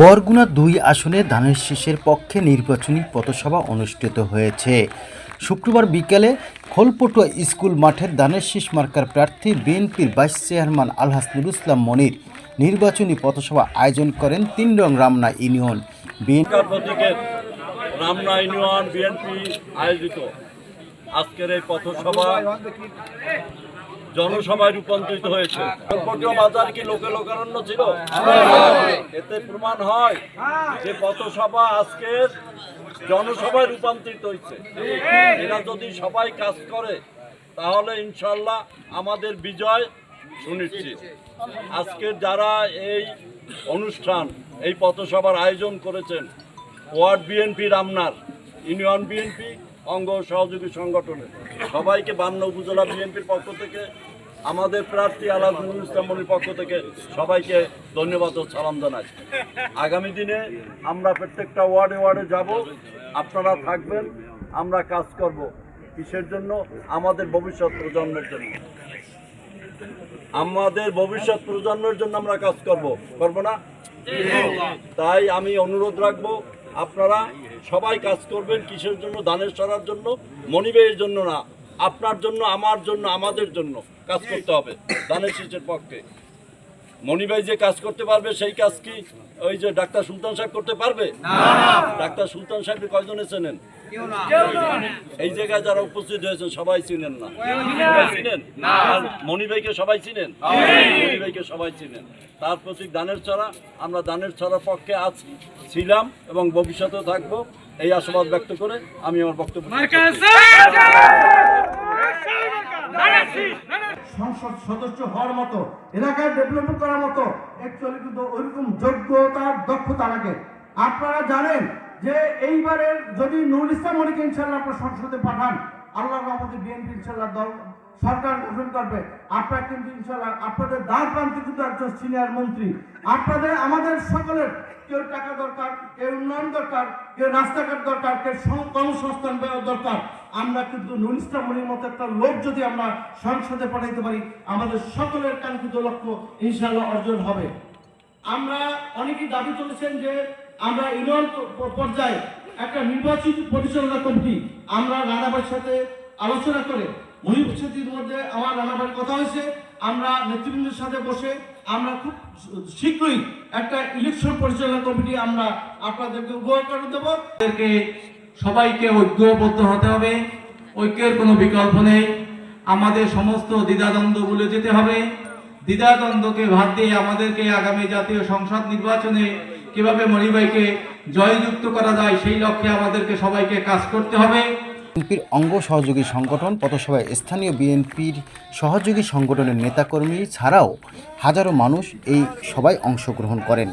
বরগুনা দুই আসনে ধানের শীষের পক্ষে নির্বাচনী পথসভা অনুষ্ঠিত হয়েছে। শুক্রবার বিকেলে খোলপটুয়া স্কুল মাঠের ধানের শীষ মার্কার প্রার্থী বিএনপির ভাইস চেয়ারম্যান আলহাস নুরুল ইসলাম মনির নির্বাচনী পথসভা আয়োজন করেন তিন রং Ramna union. Ramna union BNP আয়োজিত আজকের এই পথসভা জনসভায় রূপান্তরিত হয়েছে। কল্পটীয় বাজার কি লোকে লোকারণ্য ছিল? এতে প্রমাণ হয় যে পথসভা আজকের জনসভায় রূপান্তরিত হয়েছে। এরা যদি সবাই কাজ করে, তাহলে ইনশাল্লাহ আমাদের বিজয় সুনিশ্চিত। আজকের যারা এই অনুষ্ঠান, এই পথসভার আয়োজন করেছেন, ওয়ার্ড বিএনপি রামনার ইউনিয়ন বিএনপি অঙ্গ সহযোগী সংগঠনের সবাইকে বান্ন উপজেলা বিএনপির পক্ষ থেকে আমাদের প্রার্থী আলাদ নুরুল পক্ষ থেকে সবাইকে ধন্যবাদ ও সালাম জানাই। আগামী দিনে আমরা প্রত্যেকটা ওয়ার্ডে ওয়ার্ডে যাব। আপনারা থাকবেন আমরা কাজ করব। কিসের জন্য? আমাদের ভবিষ্যৎ প্রজন্মের জন্য। আমাদের ভবিষ্যৎ প্রজন্মের জন্য আমরা কাজ করব। করব না? তাই আমি অনুরোধ রাখব আপনারা সবাই কাজ করবেন কিসের জন্য? দানের সরার জন্য? মনিবের জন্য না। আপনার জন্য, আমার জন্য, আমাদের জন্য কাজ করতে হবে। দানের শীষের পক্ষে। মনিভাই যে কাজ করতে পারবে সেই কাজ কি ওই যে ডাক্তার সুলতান সাহেব করতে পারবে? ডাক্তার সুলতান সাহেব কয়জনে চেনেন? এই জায়গায় যারা উপস্থিত হয়েছেন সবাই চিনেন না। চিনেন? আর মনি ভাইকে সবাই চিনেন? মনি ভাইকে সবাই চিনেন। তার প্রতি দানের ছড়া আমরা দানের ছড়ার পক্ষে আছি ছিলাম এবং ভবিষ্যতেও থাকব। এই আশাবাদ ব্যক্ত করে আমি আমার বক্তব্য শেষ করছি। সংসদ সদস্য হওয়ার মতো, এলাকায় ডেভেলপমেন্ট করার মতো অ্যাকচুয়ালি কিন্তু ওইরকম যোগ্যতার দক্ষতা লাগে। আপনারা জানেন যে এইবারের যদি নুরুল ইসলাম মনিকে ইনশাল্লাহ আপনার সংসদে পাঠান আল্লাহ রহমতে বিএনপি ইনশাল্লাহ দল সরকার গঠন করবে। আপনারা কিন্তু ইনশাল্লাহ আপনাদের দ্বার প্রান্তে কিন্তু একজন সিনিয়র মন্ত্রী। আপনাদের, আমাদের সকলের কেউ টাকা দরকার, কেউ উন্নয়ন দরকার, কেউ রাস্তাঘাট দরকার, কেউ কর্মসংস্থান দেওয়া দরকার। আমরা কিন্তু মনির মতো একটা লোক যদি আমরা সংসদে পাঠাইতে পারি, আমাদের সকলের কাঙ্ক্ষিত লক্ষ্য ইনশাল্লাহ অর্জন হবে। আমরা অনেকেই দাবি তুলেছেন যে আমরা ইউনিয়ন পর্যায়ে একটা নির্বাচিত পরিচালনা কমিটি আমরা রানাবাইয়ের সাথে আলোচনা করে মহিষির মধ্যে আমার রানাবাইয়ের কথা হয়েছে, আমরা নেতৃবৃন্দের সাথে বসে আমরা খুব শীঘ্রই একটা ইলেকশন পরিচালনা কমিটি আমরা আপনাদেরকে উপহার করে দেবো। সবাইকে ঐক্যবদ্ধ হতে হবে, ঐক্যের কোনো বিকল্প নেই। আমাদের সমস্ত দ্বিধাদ্বন্দ্ব ভুলে যেতে হবে। দ্বিধাদ্বন্দ্বকে ভাত দিয়ে আমাদেরকে আগামী জাতীয় সংসদ নির্বাচনে কীভাবে মণিবাইকে জয়যুক্ত করা যায় সেই লক্ষ্যে আমাদেরকে সবাইকে কাজ করতে হবে। বিএনপির অঙ্গ সহযোগী সংগঠন, পথসভায় স্থানীয় বিএনপির সহযোগী সংগঠনের নেতাকর্মী ছাড়াও হাজারো মানুষ এই সবাই অংশগ্রহণ করেন।